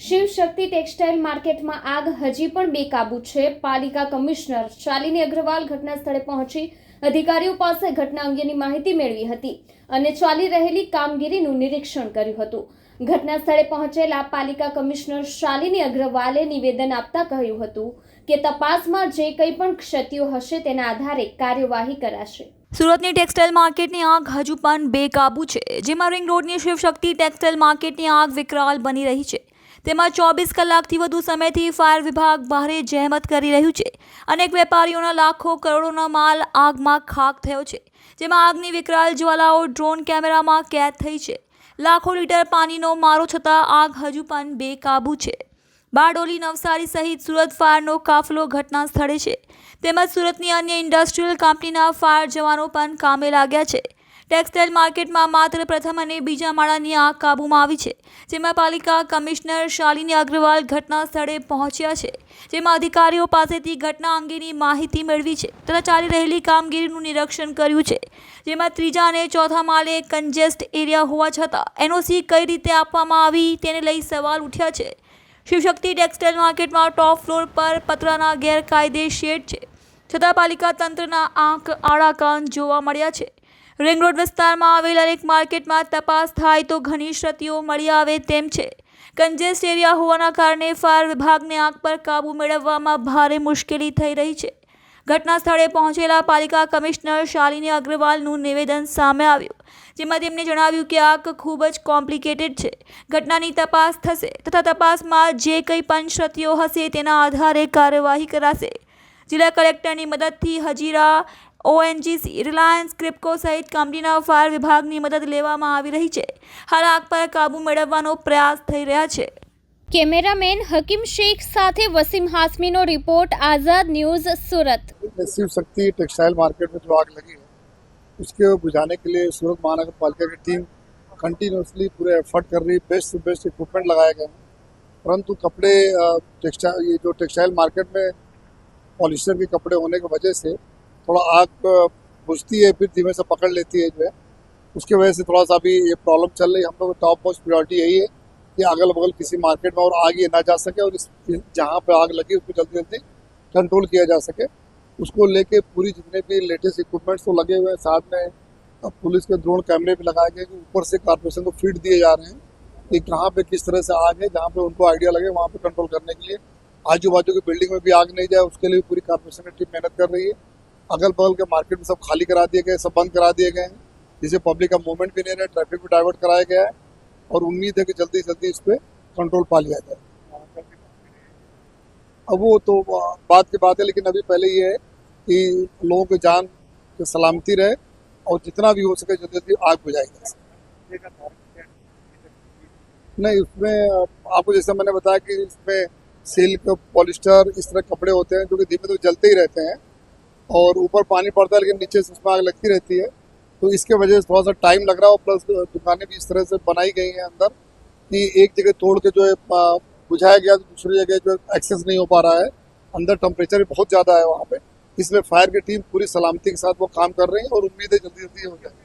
શિવ શક્તિ textile માર્કેટમાં આગ હજી પણ બેકાબુ છે. પાલિકા કમિશનર શાલિની અગ્રવાલ ઘટના સ્થળે પહોંચી અધિકારીઓ પાસે ઘટના અંગેની માહિતી મેળવી હતી અને ચાલી રહેલી કામગીરીનું નિરીક્ષણ કર્યું હતું. ઘટના સ્થળે પહોંચેલા પાલિકા કમિશનર શાલિની અગ્રવાલે નિવેદન આપતા કહ્યું હતું કે તપાસમાં જે કંઈ પણ ક્ષતિઓ હશે તેના આધારે કાર્યવાહી કરાશે. સુરતની ટેક્સટાઇલ માર્કેટની આગ હજુ પણ બેકાબુ છે. જેમાં રિંગ રોડની શિવશક્તિ ટેક્સટાઇલ માર્કેટની આગ વિકરાલ બની રહી છે. તેમાં ચોવીસ કલાકથી વધુ સમયથી ફાયર વિભાગ ભારે જહેમત કરી રહ્યું છે અનેક વેપારીઓના લાખો કરોડોનો માલ આગમાં ખાક થયો છે, જેમાં આગની વિકરાળ જ્વાલાઓ ડ્રોન કેમેરામાં કેદ થઈ છે. લાખો લીટર પાણીનો મારો છતાં આગ હજુ પણ બેકાબુ છે. બારડોલી નવસારી સહિત સુરત ફાયરનો કાફલો ઘટના સ્થળે છે. તેમજ સુરતની અન્ય ઇન્ડસ્ટ્રીયલ કંપનીના ફાયર જવાનો પણ કામે લાગ્યા છે. ટેક્સટાઇલ માર્કેટમાં માત્ર પ્રથમ અને બીજા માળાની આગ કાબૂમાં આવી છે, જેમાં પાલિકા કમિશનર શાલિની અગ્રવાલ ઘટના સ્થળે પહોંચ્યા છે, જેમાં અધિકારીઓ પાસેથી ઘટના અંગેની માહિતી મેળવી છે તથા ચાલી રહેલી કામગીરીનું નિરીક્ષણ કર્યું છે, જેમાં ત્રીજા અને ચોથા માળે કન્જેસ્ટ એરિયા હોવા છતાં એનઓસી કઈ રીતે આપવામાં આવી તેને લઈ સવાલ ઉઠ્યા છે. શિવશક્તિ ટેક્સટાઇલ માર્કેટમાં ટોપ ફ્લોર પર પતરાના ગેરકાયદે શેડ છે, છતાં પાલિકા તંત્રના આંખ આડા કાન જોવા મળ્યા છે. રિંગ રોડ વિસ્તારમાં આવેલા એક માર્કેટમાં તપાસ થાય તો ઘણી ક્ષતિઓ મળી આવે તેમ છે. કંજેસ્ટ એરિયા હોવાના કારણે ફાયર વિભાગને આગ પર કાબૂ મેળવવામાં ભારે મુશ્કેલી થઈ રહી છે. ઘટના સ્થળે પહોંચેલા પાલિકા કમિશનર શાલિની અગ્રવાલનું નિવેદન સામે આવ્યું, જેમાં તેમણે જણાવ્યું કે આગ ખૂબ જ કોમ્પ્લિકેટેડ છે. ઘટનાની તપાસ થશે તથા તપાસમાં જે કંઈ પણ ક્ષતિઓ હશે તેના આધારે કાર્યવાહી કરાશે. જિલ્લા કલેક્ટરની મદદથી હજીરા ઓએનજીસી રિલાયન્સ ક્રિપ્કો સહિત કંપનીના ફાયર વિભાગની મદદ લેવામાં આવી રહી છે હાલ આગ પર કાબૂ મેળવવાનો પ્રયાસ થઈ રહ્યા છે કેમેરામેન હકીમ શેખ સાથે Wasim હાસમીનો report Azad news Surat Shiv Shakti textile market में जो आग लगी है उसके बुझाने के लिए सूरत महानगर पालिका की टीम कंटिन्यूसली पूरे एफर्ट कर रही है बेस्ट से बेस्ट इक्विपमेंट लगाए गए हैं परंतु कपड़े टेक्सटाइल ये जो टेक्सटाइल मार्केट में पॉलिस्टर के कपड़े होने की वजह से थोड़ा आग बुझती है, फिर धीमे से पकड़ लेती है जो है। उसकी वजह से थोड़ा सा अभी ये प्रॉब्लम चल रही है। हम लोग टॉप मोस्ट प्रायोरिटी यही है कि अगल बगल किसी मार्केट में और आग ये ना जा सके और इस, जहाँ पर आग लगी उसको जल्दी जल्दी कंट्रोल किया जा सके। उसको लेके पूरी जितने भी लेटेस्ट इक्विपमेंट्स तो लगे हुए हैं, साथ में अब पुलिस के ड्रोन कैमरे भी लगाए गए कि ऊपर से कारपोरेशन को फ़ीड दिए जा रहे हैं कि कहाँ पे किस तरह से आग है, जहाँ पे उनको आइडिया लगे वहाँ पे कंट्रोल करने के लिए। आजू बाजू की बिल्डिंग में भी आग नहीं जाए, उसके लिए पूरी कारपोरेशन की टीम मेहनत कर रही है। अगल बगल के मार्केट में सब खाली करा दिए गए, सब बंद करा दिए गए हैं। जिससे पब्लिक का मूवमेंट भी नहीं रहा ट्रैफ़िक भी डाइवर्ट कराया गया है और उम्मीद है कि जल्दी से जल्दी इस पर कंट्रोल पा लिया जाए। अब वो तो बात की बात है, लेकिन अभी पहले ये है कि लोगों की जान की सलामती रहे और जितना भी हो सके जल्दी जल्दी आग बुझाई जा सके नहीं उसमें आपको जैसे मैंने बताया कि इसमें सिल्क पॉलिस्टर इस तरह कपड़े होते हैं जो कि धीमे धीमे जलते ही रहते हैं। और ऊपर पानी पड़ता है, लेकिन नीचे से उसमें आग लगती रहती है। तो इसके वजह से थोड़ा सा टाइम लग रहा है और प्लस दुकानें भी इस तरह से बनाई गई हैं अंदर कि एक जगह तोड़ के जो है बुझाया गया तो दूसरी जगह जो एक्सेस नहीं हो पा रहा है। अंदर टेम्परेचर भी बहुत ज़्यादा है वहाँ पर इसलिए फायर की टीम पूरी सलामती के साथ वो काम कर रही है और उम्मीद है जल्दी जल्दी हो जाएगी।